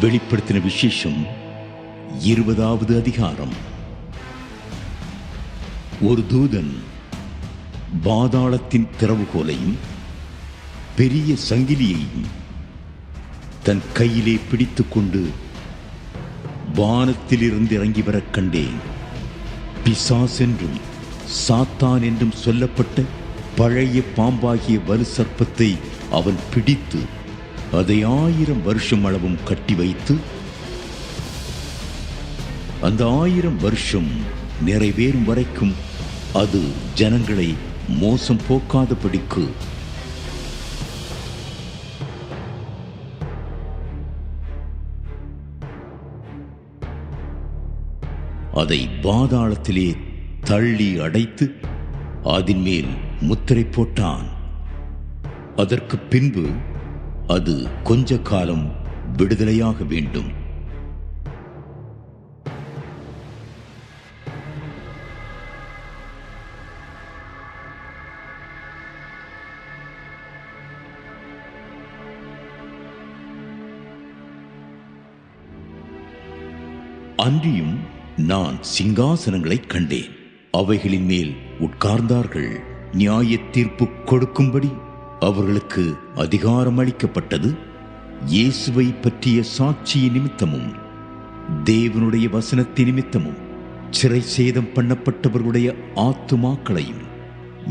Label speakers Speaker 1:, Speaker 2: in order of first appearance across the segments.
Speaker 1: வெளிப்படுத்தின விசேஷம் இருபதாவது அதிகாரம். ஒரு தூதன் பாதாளத்தின் திறவுகோலையும் பெரிய சங்கிலியையும் தன் கையிலே பிடித்துக்கொண்டு வானத்திலிருந்து இறங்கி வரக் கண்டேன். பிசாஸ் என்றும் சாத்தான் என்றும் சொல்லப்பட்ட பழைய பாம்பாகிய வலு சர்ப்பத்தை அவன் பிடித்து அதை ஆயிரம் வருஷம் அளவும் கட்டி வைத்து அந்த ஆயிரம் வருஷம் நிறைவேறும் வரைக்கும் அது ஜனங்களை மோசம் போக்காதபடிக்கு அதை பாதாளத்திலே தள்ளி அடைத்து அதன் மேல் முத்திரை போட்டான். அதற்கு பின்பு அது கொஞ்ச காலம் விடுதலையாக வேண்டும். அன்றியும் நான் சிங்காசனங்களைக் கண்டேன். அவைகளின் மேல் உட்கார்ந்தார்கள். நியாய தீர்ப்பு கொடுக்கும்படி அவர்களுக்கு அதிகாரம் அளிக்கப்பட்டது இயேசுவை பற்றிய சாட்சிய நிமித்தமும் தேவனுடைய வசனத்தி நிமித்தமும் சிறை சேதம் பண்ணப்பட்டவர்களுடைய ஆத்துமாக்களையும்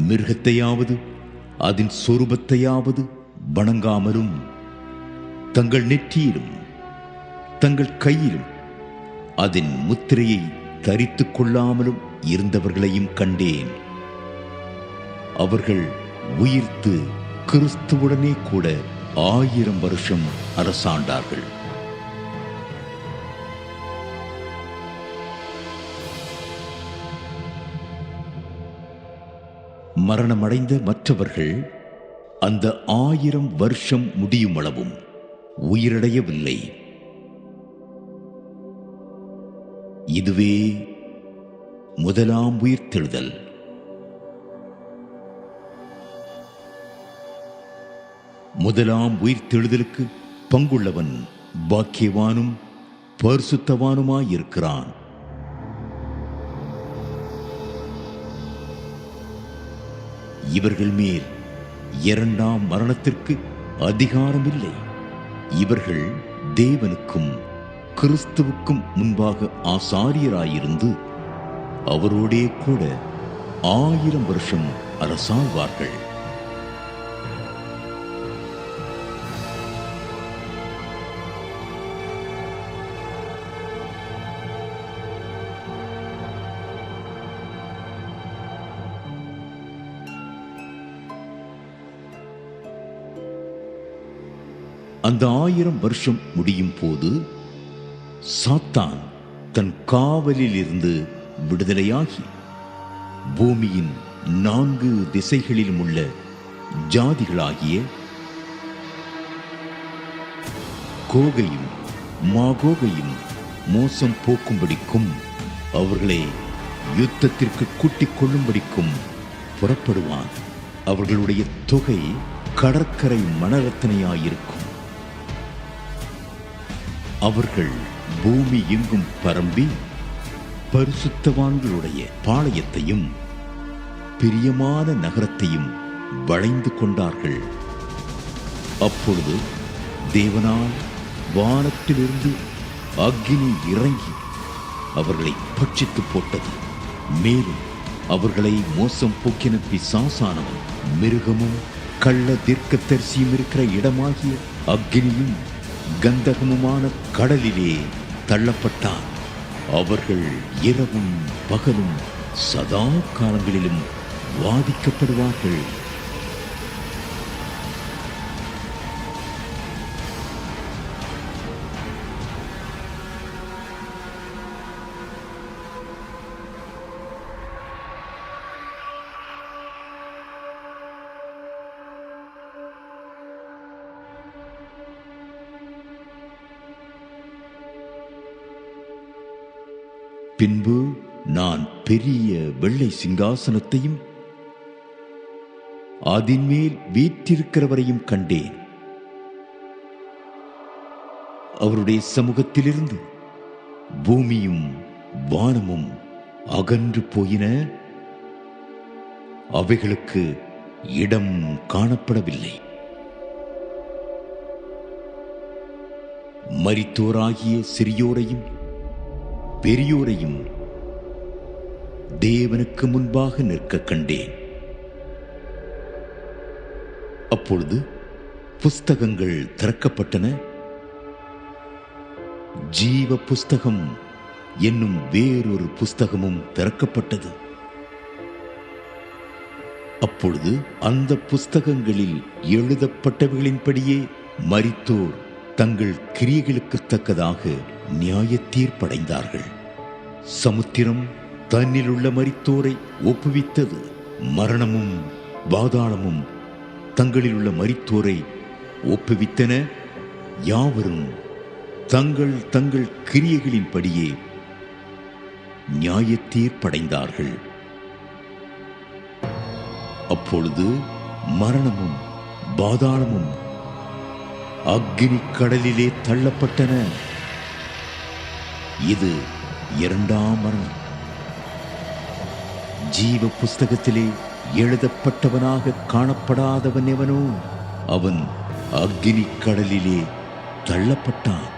Speaker 1: மிருகத்தையாவது அதன் சொரூபத்தையாவது வணங்காமலும் தங்கள் நெற்றியிலும் தங்கள் கையிலும் அதன் முத்திரையை தரித்து கொள்ளாமலும் இருந்தவர்களையும் கண்டேன். அவர்கள் உயிர்த்து கிறிஸ்துவுடனே கூட ஆயிரம் வருஷம் அரசாண்டார்கள். மரணமடைந்த மற்றவர்கள் அந்த ஆயிரம் வருஷம் முடியும் அளவும் உயிரடையவில்லை. இதுவே முதலாம் உயிர்த்தெழுதல். முதலாம் உயிர்த்தெழுதலுக்கு பங்குள்ளவன் பாக்கியவானும் பரிசுத்தவானுமாயிருக்கிறான். இவர்கள் மேல் இரண்டாம் மரணத்திற்கு அதிகாரம் இல்லை இவர்கள் தேவனுக்கும் கிறிஸ்துவுக்கும் முன்பாக ஆசாரியராயிருந்து அவரோடே கூட ஆயிரம் வருஷம் அரசாழ்வார்கள். அந்த ஆயிரம் வருஷம் முடியும் போது சாத்தான் தன் காவலில் இருந்து விடுதலையாகி பூமியின் நான்கு திசைகளிலும் உள்ள ஜாதிகளாகிய கோகையும் மாகோகையும் மோசம் போக்கும்படிக்கும் அவர்களை யுத்தத்திற்கு கூட்டிக் கொள்ளும்படிக்கும் புறப்படுவான். அவர்களுடைய தொகை கடற்கரை மணரத்தனையாயிருக்கும். அவர்கள் பூமி எங்கும் பரம்பி பரிசுத்தவான்களுடைய பாளையத்தையும் பிரியமான நகரத்தையும் வளைந்து கொண்டார்கள். அப்பொழுது தேவனால் வானத்திலிருந்து அக்னி இறங்கி அவர்களை பட்சித்து போட்டது. மேலும் அவர்களை மோசம் போக்கின பிசாசானவன் மிருகமும் கள்ள தீர்க்க தரிசியும் இருக்கிற இடமாகிய அக்னியும் கந்தகமுமான கடலிலே தள்ளப்பட்டான். அவர்கள் இரவும் பகலும் சதா காலங்களிலும் வாதிக்கப்படுவார்கள். பின்பு நான் பெரிய வெள்ளை சிங்காசனத்தையும் அதின்மேல் வீற்றிருக்கிறவரையும் கண்டேன். அவருடைய சமூகத்திலிருந்து பூமியும் வானமும் அகன்று போயின. அவைகளுக்கு இடம் காணப்படவில்லை. மரித்தோராகிய சிறியோரையும் பெரியோரையும் தேவனுக்கு முன்பாக நிற்க கண்டேன். அப்பொழுது புஸ்தகங்கள் திறக்கப்பட்டன. ஜீவ புஸ்தகம் என்னும் வேறொரு புஸ்தகமும் திறக்கப்பட்டது. அப்பொழுது அந்த புஸ்தகங்களில் எழுதப்பட்டவைகளின்படியே மரித்தோர் தங்கள் கிரியைகளுக்கு தக்கதாக நியாய தீர்ப்படைந்தார்கள் சமுத்திரம் தன்னில் உள்ள மரித்தோரை ஒப்புவித்தது. மரணமும் பாதாளமும் தங்களில் உள்ள மரித்தோரை ஒப்புவித்தன. யாவரும் தங்கள் தங்கள் கிரியைகளின்படியே நியாய தீர்ப்படைந்தார்கள் அப்பொழுது மரணமும் பாதாளமும் அக்னி கடலிலே தள்ளப்பட்டன. இது இரண்டாம் மரணம். ஜீவ புஸ்தகத்திலே எழுதப்பட்டவனாக காணப்படாதவன் எவனோ அவன் அக்னி கடலிலே தள்ளப்பட்டான்.